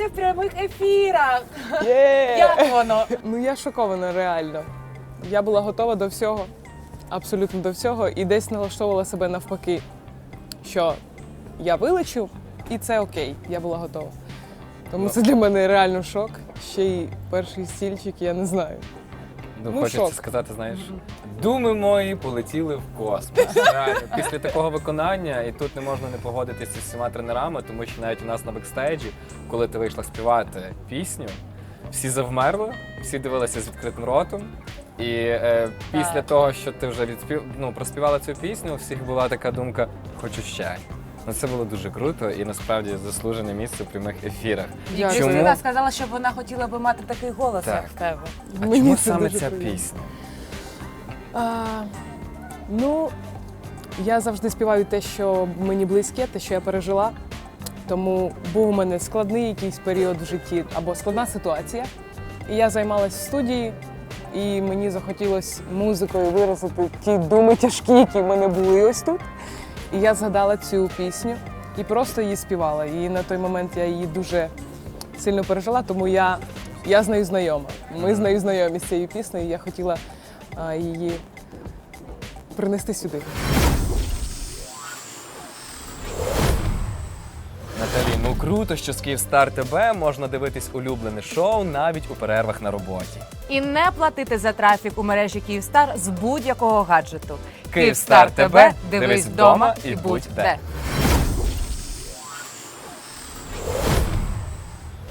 Друзі в прямих ефірах. Як воно? Ну я шокована реально. Я була готова до всього, абсолютно до всього, і десь налаштовувала себе навпаки, що я вилечу, і це окей, я була готова. Тому це для мене реально шок. Ще й перший стільчик, я не знаю. Ну, Ну, хочеться шок. сказати, знаєш, думи мої полетіли в космос. Реально, після такого виконання, і тут не можна не погодитися з всіма тренерами, тому що навіть у нас на бекстейджі, коли ти вийшла співати пісню, всі завмерли, всі дивилися з відкритим ротом. І е, після того, що ти вже відспів... ну, проспівала цю пісню, у всіх була така думка хочу ще. Ну це було дуже круто і насправді заслужене місце в прямих ефірах. Дякую. Чому? Кристина сказала, що вона хотіла би мати такий голос, Так. як в тебе. А Мені чому це саме дуже ця приємно. пісня? А, ну, я завжди співаю те, що мені близьке, те, що я пережила. Тому був у мене складний якийсь період в житті або складна ситуація. І я займалась в студії, і мені захотілося музикою виразити ті думи тяжкі, які в мене були ось тут. І я згадала цю пісню і просто її співала. І на той момент я її дуже сильно пережила, тому я, я з нею знайома. Ми з нею знайомі з цією піснею. і Я хотіла а, її принести сюди. Наталі, ну круто, що з Київстар ТБ можна дивитись улюблене шоу навіть у перервах на роботі. І не платити за трафік у мережі Київстар з будь-якого гаджету. Київстар ТБ, дивись вдома і будь де.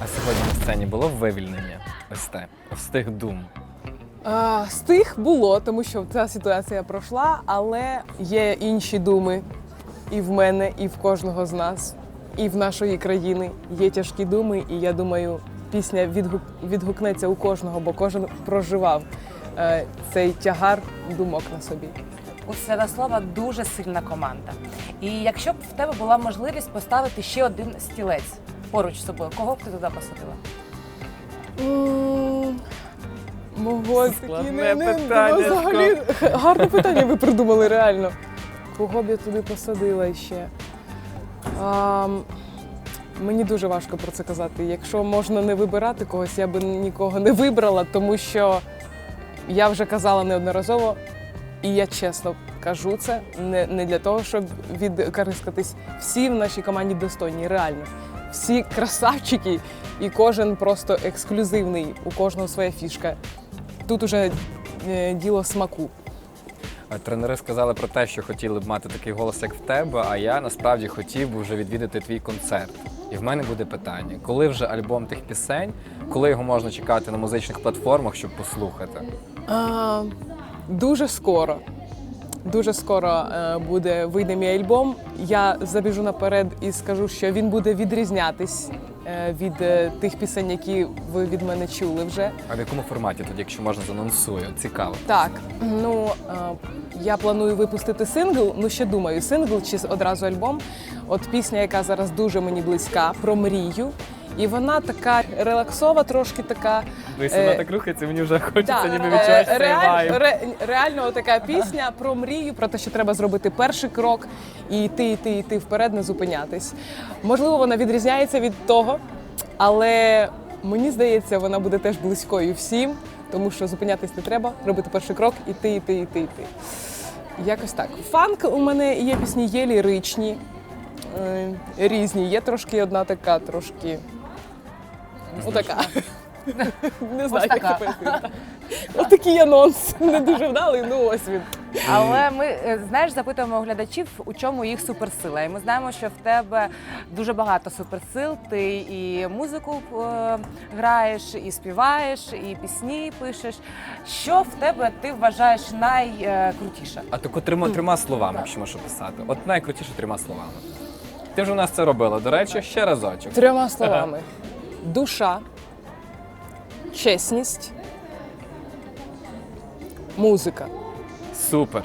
А сьогодні на сцені було вивільнення. Ось те, ось тих дум. А, з тих було, тому що ця ситуація пройшла, але є інші думи і в мене, і в кожного з нас, і в нашої країни є тяжкі думи, і я думаю, пісня відгук, відгукнеться у кожного, бо кожен проживав е, цей тягар думок на собі. У Святослава дуже сильна команда. І якщо б в тебе була можливість поставити ще один стілець поруч з собою, кого б ти туди посадила? Мого такі не, не, питання, взагалі гарне питання ви придумали реально. Кого б я туди посадила ще? А, мені дуже важко про це казати. Якщо можна не вибирати когось, я би нікого не вибрала, тому що я вже казала неодноразово, і я чесно кажу це не, не для того, щоб відкарискатись. Всі в нашій команді достойні, реально. Всі красавчики, і кожен просто ексклюзивний, у кожного своя фішка. Тут уже е, діло смаку. Тренери сказали про те, що хотіли б мати такий голос, як в тебе, а я насправді хотів би вже відвідати твій концерт. І в мене буде питання: коли вже альбом тих пісень, коли його можна чекати на музичних платформах, щоб послухати? А, дуже скоро. Дуже скоро е, буде вийде мій альбом. Я забіжу наперед і скажу, що він буде відрізнятись е, від е, тих пісень, які ви від мене чули вже. А в якому форматі тоді, якщо можна, занонсую? Цікаво. Так, ну я планую випустити сингл. Ну ще думаю, сингл чи одразу альбом. От пісня, яка зараз дуже мені близька, про мрію. І вона така релаксова, трошки така. Дивись, Е, так рухається, мені вже хочеться, ніби е, відчуваєш цей реаль- вайб. ре- реально така пісня про мрію, про те, що треба зробити перший крок і йти, йти, йти вперед, не зупинятись. Можливо, вона відрізняється від того, але мені здається, вона буде теж близькою всім, тому що зупинятись не треба, робити перший крок, іти, іти, іти, іти. Якось так. Фанк у мене є пісні є ліричні, е, різні. Є трошки одна така, трошки. Отака. Не знаю, як така. це пояснити. Отакий анонс. Не дуже вдалий, ну ось він. Але ми е, знаєш, запитуємо глядачів, у чому їх суперсила. І ми знаємо, що в тебе дуже багато суперсил. Ти і музику е, граєш, і співаєш, і пісні пишеш. Що в тебе ти вважаєш найкрутіше? А таку трьома, трьома словами, якщо можеш описати. От найкрутіше трьома словами. Ти вже у нас це робила, до речі, ще разочок. Трьома словами: душа, чесність, музика. Супер.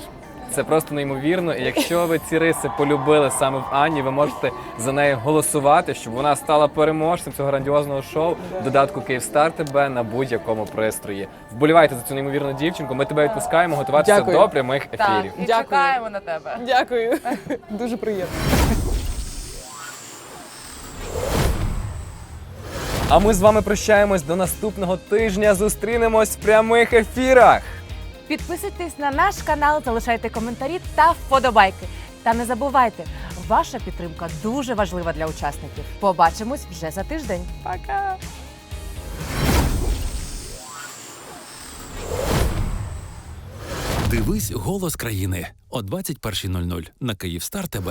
Це просто неймовірно. І якщо ви ці риси полюбили саме в Анні, ви можете за неї голосувати, щоб вона стала переможцем цього грандіозного шоу в додатку Київстар тебе на будь-якому пристрої. Вболівайте за цю неймовірну дівчинку. Ми тебе відпускаємо готуватися Дякую. до прямих Так, ефірів. і Дякую. чекаємо на тебе. Дякую. Дуже приємно. А ми з вами прощаємось до наступного тижня. Зустрінемось в прямих ефірах. Підписуйтесь на наш канал, залишайте коментарі та вподобайки. Та не забувайте, ваша підтримка дуже важлива для учасників. Побачимось вже за тиждень. Пока! Дивись голос країни о 21.00 на Київстар ТБ.